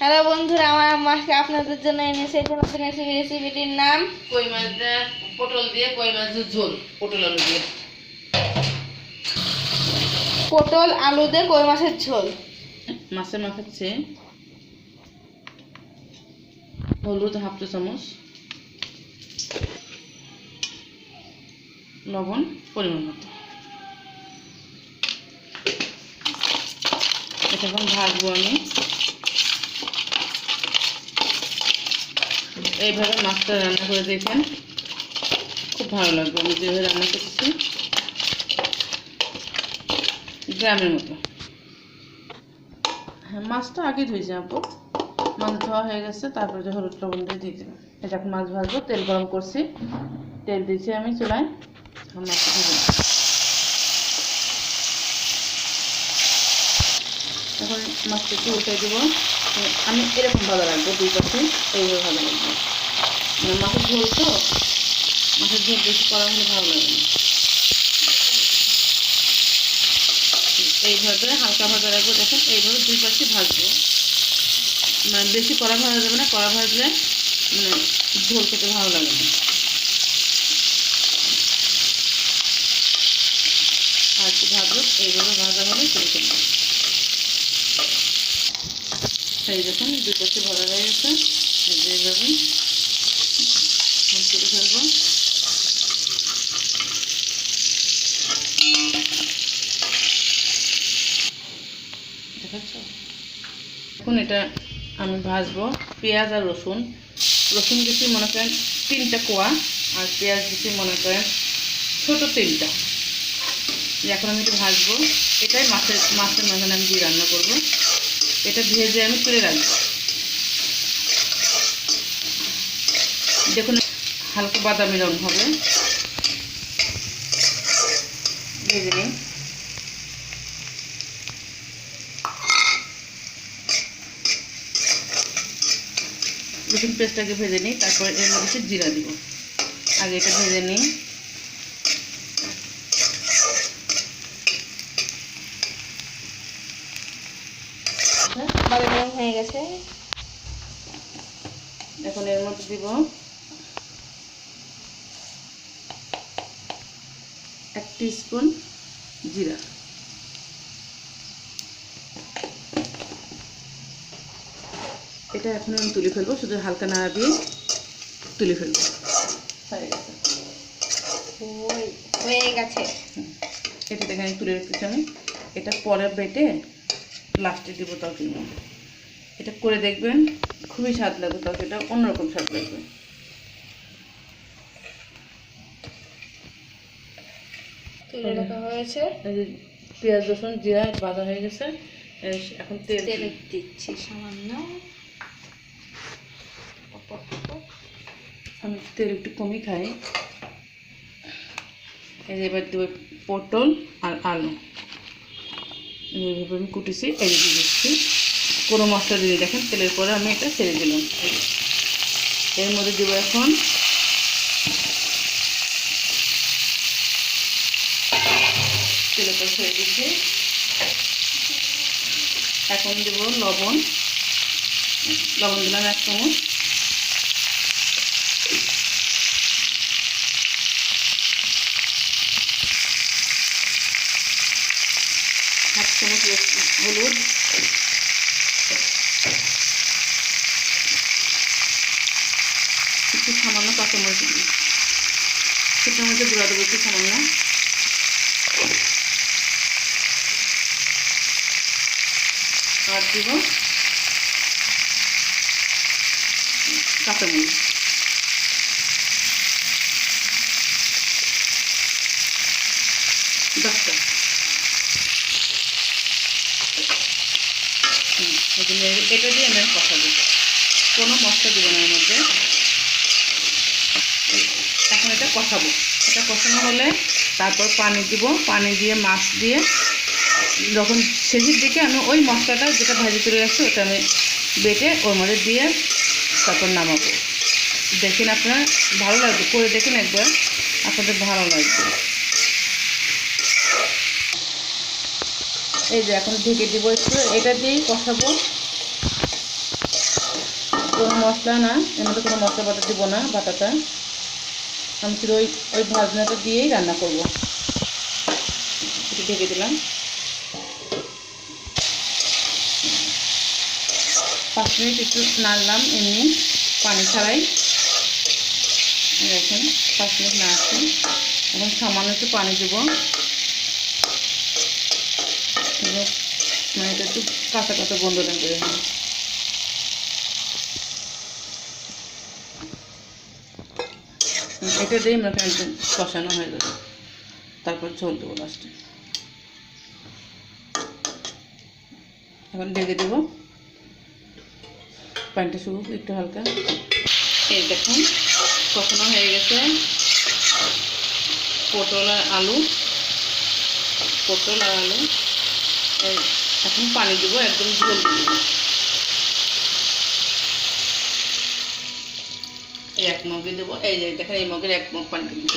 Hello বন্ধুরা আমার আম্মাকে আপনাদের জন্য এনেছে নতুন রেসিপি রেসিপিটির নাম? কই মাছ পটল দিয়ে কই মাছের ঝোল পটল আলু দিয়ে। পটল আলু দিয়ে কই মাছের ঝোল? মাছে মাখাচ্ছে হলুদ হাফ চা চামচ লবণ পরিমাণ মতো। এটা এখন ভাজবো আমি। এইভাবে মাছটা রান্না করে দেখেন খুব ভালো লাগবে আমি যেভাবে রান্না করছি। গ্রামের মতো। হ্যাঁ মাছটা আগে ধুয়েছি আপু। মাছ ধোয়া হয়ে গেছে, তারপরে যে হলুদ লবণ দিয়ে দিয়ে দিলাম। এটা এখন মাছ ভাজবো, তেল গরম করছি। তেল দিয়েছি আমি চুলায়। মাছটা। এখন মাছটা একটু উল্টে দেবো। আমি এরকম ভালো রাখব দুই পাশে, এইভাবে ভালো লাগবে মানে মাছের ঝোল তো মাছের ঝোল বেশি করা হলে ভালো লাগে না। এইভাবে হালকা ভাজা রাখব, দেখেন, এইভাবে দুই পাশে ভাজবো। মানে বেশি কড়া ভাজা যাবে না, কড়া ভাজলে মানে ঝোল খেতে ভালো লাগে না। আর ভাজবো, এইভাবে ভাজা হলে তুলে এই দেখুন, দুই পাশে ভাজা হয়ে গেছে। এইভাবে। তুলে ফেলব এখন এটা আমি ভাজবো। পেঁয়াজ আর রসুন। রসুন দিচ্ছি মনে করেন তিনটা কোয়া, আর পেঁয়াজ দিচ্ছি মনে করেন ছোট তিনটা। এখন আমি এটা ভাজবো। এটাই মাছের মাছের মাঝখানে আমি দিয়ে রান্না করব। এটা ভেজে আমি তুলে রাখব। দেখুন, হালকা বাদামি রং হবে। ভেজে নিই রসুন পেস্টটাকে ভেজে নিই, তারপর এর মধ্যে জিরা দিব। আগে এটা ভেজে নিই বাদামি রং হয়ে গেছে। এখন এর মধ্যে দিব এক স্পুন জিরা। এটা এখন আমি তুলে ফেলব শুধু হালকা নাড়া দিয়ে তুলে ফেলব। হয়ে গেছে। ওই হয়ে গেছে। এটা দেখে আমি তুলে রেখেছি আমি। এটা পরে বেটে লাস্টে দিব তরকারির মধ্যে। এটা করে দেখবেন খুবই স্বাদ লাগবে তরকারিটা অন্যরকম স্বাদ লাগবে। হয়েছে। পেঁয়াজ রসুন জিরা বাঁধা হয়ে গেছে। এখন তেল তেলে দিচ্ছি সামান্য। আমি তেল একটু কমই খাই। এবার দেবো পটল আর আলু। এইভাবে আমি কুটেছি এই দিচ্ছি। কোনো মশলা দিয়ে দেখেন, তেলের পরে আমি এটা ছেড়ে দিলাম। এর মধ্যে দেবো এখন এখন দেবো লবণ। লবণ দিলাম এক চামচ। হাফ চামচ হলুদ একটু দিই শুকনো মরিচের গুঁড়া দেবো একটু সামান্য। আর দিব কাঁচামরিচ। দশটা। এটা দিয়ে আমি কষা দেবো। কোনো মশলা দেবো না এর মধ্যে। এখন এটা কষাবো। এটা কষানো হলে তারপর পানি দিব। পানি দিয়ে, মাছ দিয়ে যখন শেষের দিকে আমি ওই মশলাটা যেটা ভাজি করে রাখছি ওটা আমি বেটে ওর মধ্যে দিয়ে তারপর নামাবো। দেখেন আপনার ভালো লাগবে? করে দেখেন একবার। আপনাদের ভালো লাগবে। এই যে এখন ঢেকে দিব একটু। এটা দিয়েই কষাবো। কোনো মশলা না। এর মধ্যে কোনো মশলা বাটা দিব না, বাটাটা। আমি শুধু ওই ওই ভাজনাটা দিয়েই রান্না করব। একটু ঢেকে দিলাম। পাঁচ মিনিট একটু নাড়লাম এমনি পানি ছাড়াই। দেখেন, পাঁচ মিনিট নাড়ছি। এখন সামান্য একটু পানি দেবো। মানে এটা একটু কাঁচা কাঁচা বন্ধ লাগবে এটা দিয়েই মনে করেন একদম কষানো হয়ে যাবে। তারপর ঝোল দেবো লাস্টে এখন ঢেকে দেবো। পানিটা শুরু একটু হালকা। এই দেখুন, কষানো হয়ে গেছে। পটল আর আলু। পটল আর আলু। এখন পানি দেবো, একদম ঝোল দেবো। এই এক মগে দেবো। এই যে দেখেন, এই মগের এক মগ পানি দেবো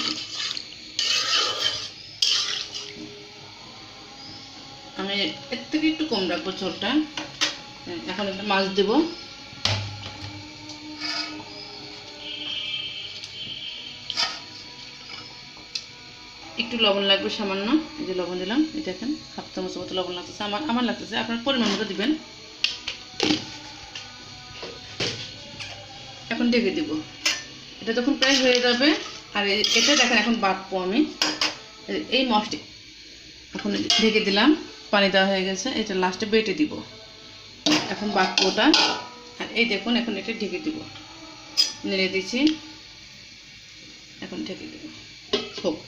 আমি এর থেকে একটু কম রাখব ঝোলটা। এখন একটা মাছ দেবো। একটু লবণ লাগবে সামান্য। এই যে লবণ দিলাম, এই দেখেন, হাফ চামচ মতো লবণ লাগতেছে। আমার আমার লাগতেছে, আপনার পরিমাণ মতো দিবেন। এখন ঢেকে দিব। এটা যখন প্রায় হয়ে যাবে, আর এটা দেখেন এখন বাটবো আমি। এই- মশটি এখন ঢেকে দিলাম, পানি দেওয়া হয়ে গেছে, এটা লাস্টে বেটে দিব। এখন বাটবো ওটা, আর এই দেখুন এখন এটা ঢেকে দিব। নেড়ে দিচ্ছি, এখন ঢেকে দেব। হোক।